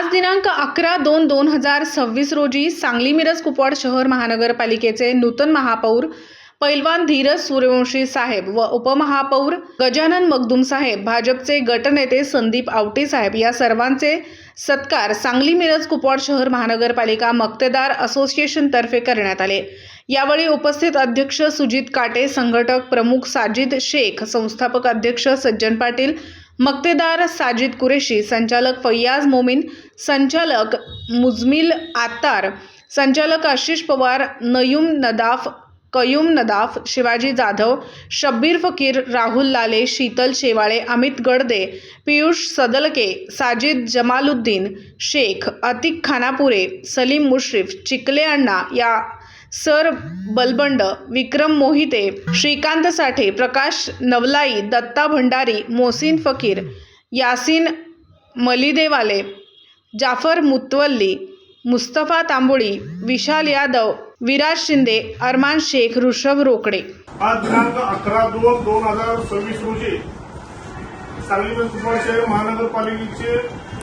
आज दिनांक अकरा दोन दोन हजार सव्वीस रोजी सांगली मिरज कुपवाड शहर महानगरपालिकेचे नूतन महापौर पैलवान धीरज सूर्यवंशी साहेब व उपमहापौर गजानन मगदुम साहेब भाजपचे गटनेते संदीप आवटे साहेब या सर्वांचे सत्कार सांगली मिरज कुपवाड शहर महानगरपालिका मक्तेदार असोसिएशनतर्फे करण्यात आले. यावेळी उपस्थित अध्यक्ष सुजित काटे संघटक प्रमुख साजिद शेख संस्थापक अध्यक्ष सज्जन पाटील मक्तेदार साजिद कुरेशी संचालक फैयाज मोमीन संचालक मुजमिल आत्तार संचालक आशिष पवार नयुम नदाफ कयुम नदाफ शिवाजी जाधव शब्बीर फकीर राहुल लाले शीतल शेवाळे अमित गडदे पियुष सदलके साजिद जमालुद्दीन शेख अतिक खानापुरे सलीम मुश्रीफ चिकले अण्णा या सर बलबंड विक्रम मोहिते श्रीकांत साठे प्रकाश नवलाई दत्ता भंडारी मोहसिन फकीर यासिन मलिदेवाले जाफर मुतवल्ली मुस्तफा तांबोळी विशाल यादव विराज शिंदे अरमान शेख ऋषभ रोकडे. आज दिनांक अकरा दोन दोन हजार सव्वीस रोजी सांगली कुपवाड शहर महानगरपालिकेचे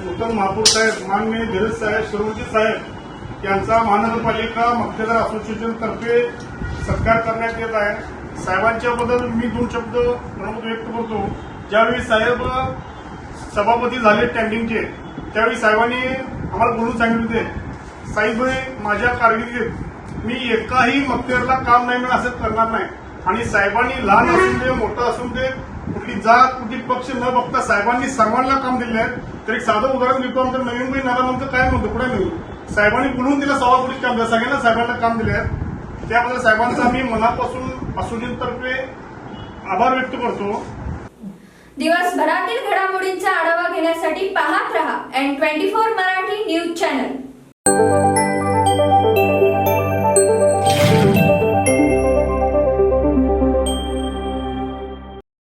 उत्तम महापौर साहेब मान्य धीरज साहेब सरोजी साहेब यांचा महानगरपालिका मक्तेदार असोसिएशन तर्फे सत्कार करण्यात येत आहे. साहेबांच्याबद्दल मी दोन शब्द प्रमुख व्यक्त करतो. ज्यावेळी साहेब सभापती झाले टँडिंगचे त्यावेळी साहेबांनी आम्हाला बोलून सांगितले होते साहेब माझ्या कारकिर्दीत मी एकाही मक्तेदारला काम नाही मिळालं असं करणार नाही. आणि साहेबांनी लहान असून दे मोठं असून दे कुठली जात कुठली पक्ष न बघता साहेबांनी सर्वांना काम दिले आहे तर एक साधं उदाहरण देतो आमचं नवीन मुंबई नारानंतर काय म्हणतो? पुढे नाही साहेबांनी बोलून दिलं सव्वा कोटी काम दिलं सगळ्यांना साहेबांना काम दिले आहे त्याबद्दल साहेबांचा मी मनापासून असोसिएशनतर्फे आभार व्यक्त करतो. दिवसभरातील घडामोडींचा आढावा घेण्यासाठी पाहत रहा N twenty four Marathi news channel